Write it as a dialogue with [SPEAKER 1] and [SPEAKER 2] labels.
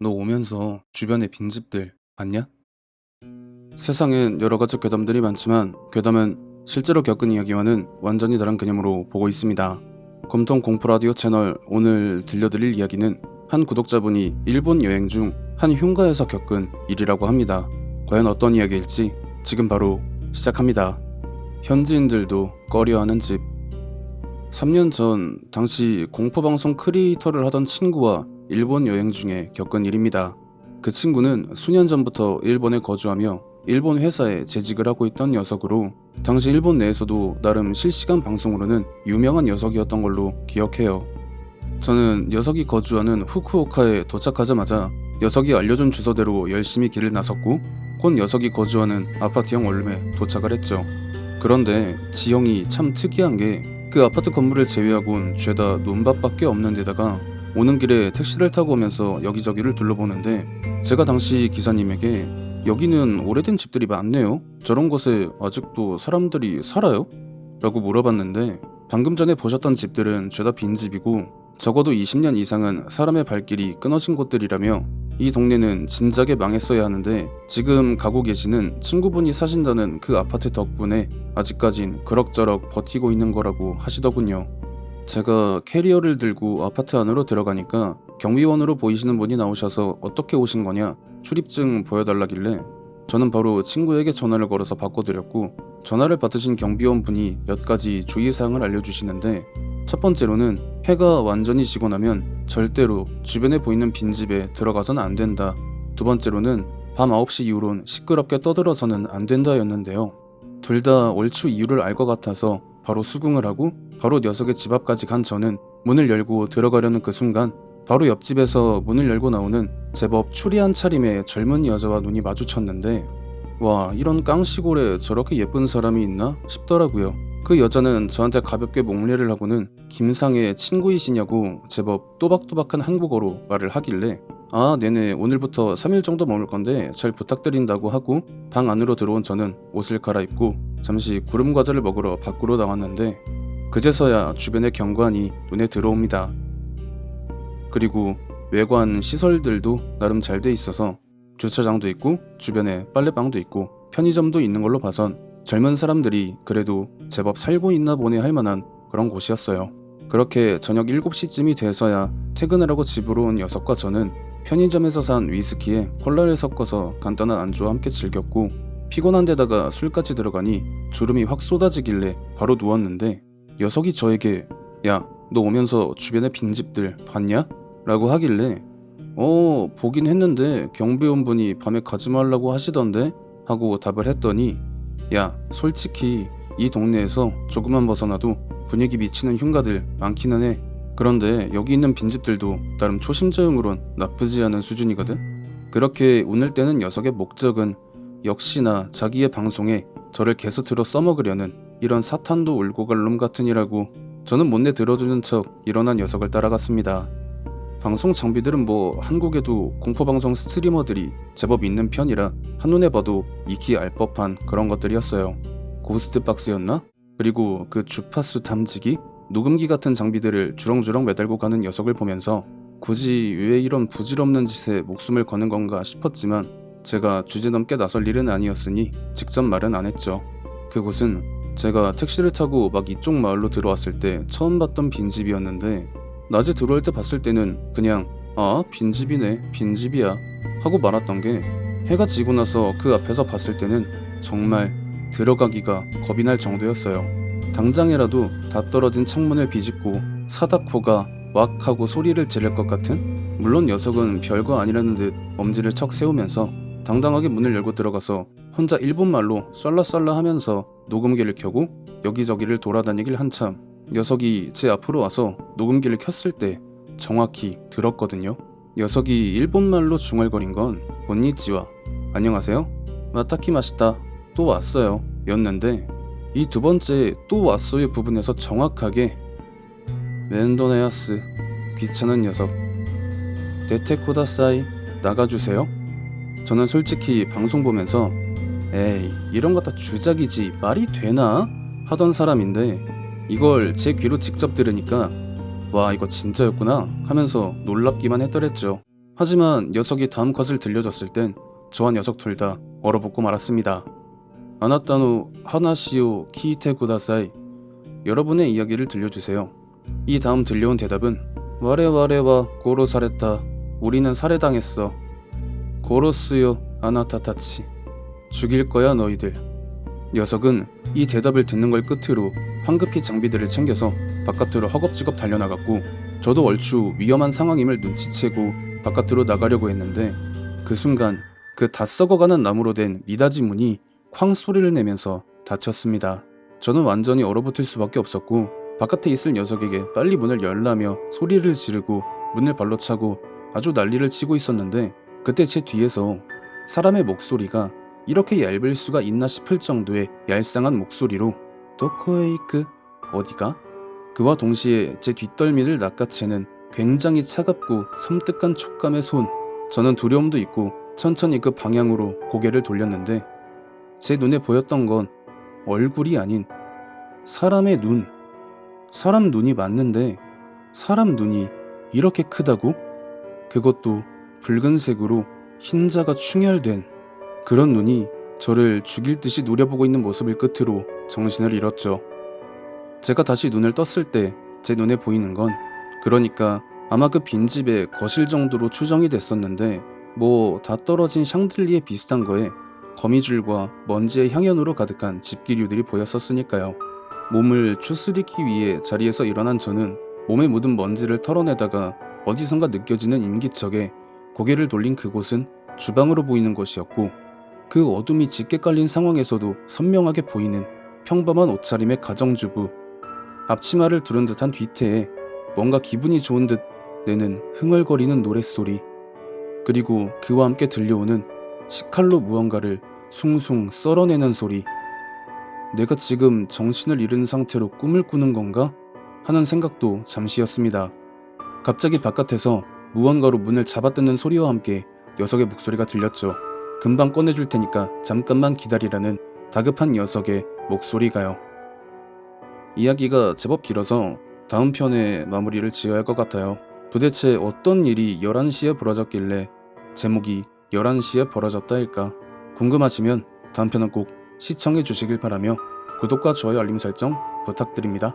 [SPEAKER 1] 너 오면서 주변의 빈집들 봤냐? 세상엔 여러 가지 괴담들이 많지만 괴담은 실제로 겪은 이야기와는 완전히 다른 개념으로 보고 있습니다. 검통 공포 라디오 채널 오늘 들려드릴 이야기는 한 구독자분이 일본 여행 중 한 흉가에서 겪은 일이라고 합니다. 과연 어떤 이야기일지 지금 바로 시작합니다. 현지인들도 꺼려하는 집. 3년 전 당시 공포방송 크리에이터를 하던 친구와 일본 여행 중에 겪은 일입니다. 그 친구는 수년 전부터 일본에 거주하며 일본 회사에 재직을 하고 있던 녀석으로 당시 일본 내에서도 나름 실시간 방송으로는 유명한 녀석이었던 걸로 기억해요. 저는 녀석이 거주하는 후쿠오카에 도착하자마자 녀석이 알려준 주소대로 열심히 길을 나섰고 곧 녀석이 거주하는 아파트형 원룸에 도착을 했죠. 그런데 지형이 참 특이한 게 그 아파트 건물을 제외하곤 죄다 논밭밖에 없는 데다가 오는 길에 택시를 타고 오면서 여기저기를 둘러보는데 제가 당시 기사님에게 여기는 오래된 집들이 많네요. 저런 곳에 아직도 사람들이 살아요? 라고 물어봤는데 방금 전에 보셨던 집들은 죄다 빈집이고 적어도 20년 이상은 사람의 발길이 끊어진 곳들이라며 이 동네는 진작에 망했어야 하는데 지금 가고 계시는 친구분이 사신다는 그 아파트 덕분에 아직까진 그럭저럭 버티고 있는 거라고 하시더군요. 제가 캐리어를 들고 아파트 안으로 들어가니까 경비원으로 보이시는 분이 나오셔서 어떻게 오신 거냐 출입증 보여달라길래 저는 바로 친구에게 전화를 걸어서 바꿔드렸고 전화를 받으신 경비원 분이 몇 가지 주의사항을 알려주시는데 첫 번째로는 해가 완전히 지고 나면 절대로 주변에 보이는 빈집에 들어가선 안 된다. 두 번째로는 밤 9시 이후론 시끄럽게 떠들어서는 안 된다였는데요. 둘 다 얼추 이유를 알 것 같아서 바로 수긍을 하고 바로 녀석의 집 앞까지 간 저는 문을 열고 들어가려는 그 순간 바로 옆집에서 문을 열고 나오는 제법 추리한 차림의 젊은 여자와 눈이 마주쳤는데 와 이런 깡시골에 저렇게 예쁜 사람이 있나 싶더라고요. 그 여자는 저한테 가볍게 목례를 하고는 김상의 친구이시냐고 제법 또박또박한 한국어로 말을 하길래 아 네네 오늘부터 3일 정도 머물 건데 잘 부탁드린다고 하고 방 안으로 들어온 저는 옷을 갈아입고 잠시 구름 과자를 먹으러 밖으로 나왔는데 그제서야 주변의 경관이 눈에 들어옵니다. 그리고 외관 시설들도 나름 잘 돼 있어서 주차장도 있고 주변에 빨래방도 있고 편의점도 있는 걸로 봐선 젊은 사람들이 그래도 제법 살고 있나 보네 할 만한 그런 곳이었어요. 그렇게 저녁 7시쯤이 돼서야 퇴근하라고 집으로 온 녀석과 저는 편의점에서 산 위스키에 콜라를 섞어서 간단한 안주와 함께 즐겼고 피곤한 데다가 술까지 들어가니 주름이 확 쏟아지길래 바로 누웠는데 녀석이 저에게 야 너 오면서 주변의 빈집들 봤냐? 라고 하길래 어 보긴 했는데 경비원분이 밤에 가지 말라고 하시던데? 하고 답을 했더니 야 솔직히 이 동네에서 조금만 벗어나도 분위기 미치는 흉가들 많기는 해. 그런데 여기 있는 빈집들도 나름 초심자용으론 나쁘지 않은 수준이거든. 그렇게 웃을 때는 녀석의 목적은 역시나 자기의 방송에 저를 게스트로 써먹으려는 이런 사탄도 울고 갈 놈 같으니라고 저는 못내 들어주는 척 일어난 녀석을 따라갔습니다 방송 장비들은 뭐 한국에도 공포방송 스트리머들이 제법 있는 편이라 한눈에 봐도 익히 알 법한 그런 것들이었어요. 고스트 박스였나? 그리고 그 주파수 탐지기? 녹음기 같은 장비들을 주렁주렁 매달고 가는 녀석을 보면서 굳이 왜 이런 부질없는 짓에 목숨을 거는 건가 싶었지만 제가 주제넘게 나설 일은 아니었으니 직접 말은 안 했죠. 그곳은 제가 택시를 타고 막 이쪽 마을로 들어왔을 때 처음 봤던 빈집이었는데 낮에 들어올 때 봤을 때는 그냥 아 빈집이네 빈집이야 하고 말았던 게 해가 지고 나서 그 앞에서 봤을 때는 정말 들어가기가 겁이 날 정도였어요. 당장이라도 다 떨어진 창문을 비집고 사다코가 왁 하고 소리를 지를 것 같은 물론 녀석은 별거 아니라는 듯 엄지를 척 세우면서 당당하게 문을 열고 들어가서 혼자 일본말로 썰라썰라 하면서 녹음기를 켜고 여기저기를 돌아다니길 한참. 녀석이 제 앞으로 와서 녹음기를 켰을 때 정확히 들었거든요. 녀석이 일본말로 중얼거린 건 곤니치와 안녕하세요. 마타키 마시다. 또 왔어요. 였는데 이 두 번째 또 왔어요 부분에서 정확하게 멘도네아스 귀찮은 녀석. 데테코다사이 나가주세요. 저는 솔직히 방송 보면서 에이 이런 거 다 주작이지 말이 되나 하던 사람인데 이걸 제 귀로 직접 들으니까 와 이거 진짜였구나 하면서 놀랍기만 했더랬죠. 하지만 녀석이 다음 컷을 들려줬을 땐 저와 녀석 둘 다 얼어붙고 말았습니다. 아나타노 하나시오 키이테 구다사이 여러분의 이야기를 들려주세요. 이 다음 들려온 대답은 와레와레와 고로 사레타 우리는 살해당했어. 고로스요 아나타타치 죽일 거야 너희들. 녀석은 이 대답을 듣는 걸 끝으로 황급히 장비들을 챙겨서 바깥으로 허겁지겁 달려나갔고 저도 얼추 위험한 상황임을 눈치채고 바깥으로 나가려고 했는데 그 순간 그 다 썩어가는 나무로 된 미닫이 문이 쾅 소리를 내면서 닫혔습니다. 저는 완전히 얼어붙을 수밖에 없었고 바깥에 있을 녀석에게 빨리 문을 열라며 소리를 지르고 문을 발로 차고 아주 난리를 치고 있었는데 그때 제 뒤에서 사람의 목소리가 이렇게 얇을 수가 있나 싶을 정도의 얄쌍한 목소리로 도코에 이크 어디가? 그와 동시에 제 뒷덜미를 낚아채는 굉장히 차갑고 섬뜩한 촉감의 손 저는 두려움도 있고 천천히 그 방향으로 고개를 돌렸는데 제 눈에 보였던 건 얼굴이 아닌 사람의 눈 사람 눈이 맞는데 사람 눈이 이렇게 크다고? 그것도 붉은색으로 흰자가 충혈된 그런 눈이 저를 죽일 듯이 노려보고 있는 모습을 끝으로 정신을 잃었죠. 제가 다시 눈을 떴을 때 제 눈에 보이는 건 그러니까 아마 그 빈집의 거실 정도로 추정이 됐었는데 뭐 다 떨어진 샹들리에 비슷한 거에 거미줄과 먼지의 향연으로 가득한 집기류들이 보였었으니까요. 몸을 추스리기 위해 자리에서 일어난 저는 몸에 묻은 먼지를 털어내다가 어디선가 느껴지는 인기척에 고개를 돌린 그곳은 주방으로 보이는 것이었고 그 어둠이 짙게 깔린 상황에서도 선명하게 보이는 평범한 옷차림의 가정주부 앞치마를 두른 듯한 뒤태에 뭔가 기분이 좋은 듯 내는 흥얼거리는 노랫소리 그리고 그와 함께 들려오는 식칼로 무언가를 숭숭 썰어내는 소리 내가 지금 정신을 잃은 상태로 꿈을 꾸는 건가? 하는 생각도 잠시였습니다. 갑자기 바깥에서 무언가로 문을 잡아뜯는 소리와 함께 녀석의 목소리가 들렸죠. 금방 꺼내줄 테니까 잠깐만 기다리라는 다급한 녀석의 목소리가요. 이야기가 제법 길어서 다음 편에 마무리를 지어야 할 것 같아요. 도대체 어떤 일이 11시에 벌어졌길래 제목이 11시에 벌어졌다일까? 궁금하시면 다음 편은 꼭 시청해 주시길 바라며 구독과 좋아요 알림 설정 부탁드립니다.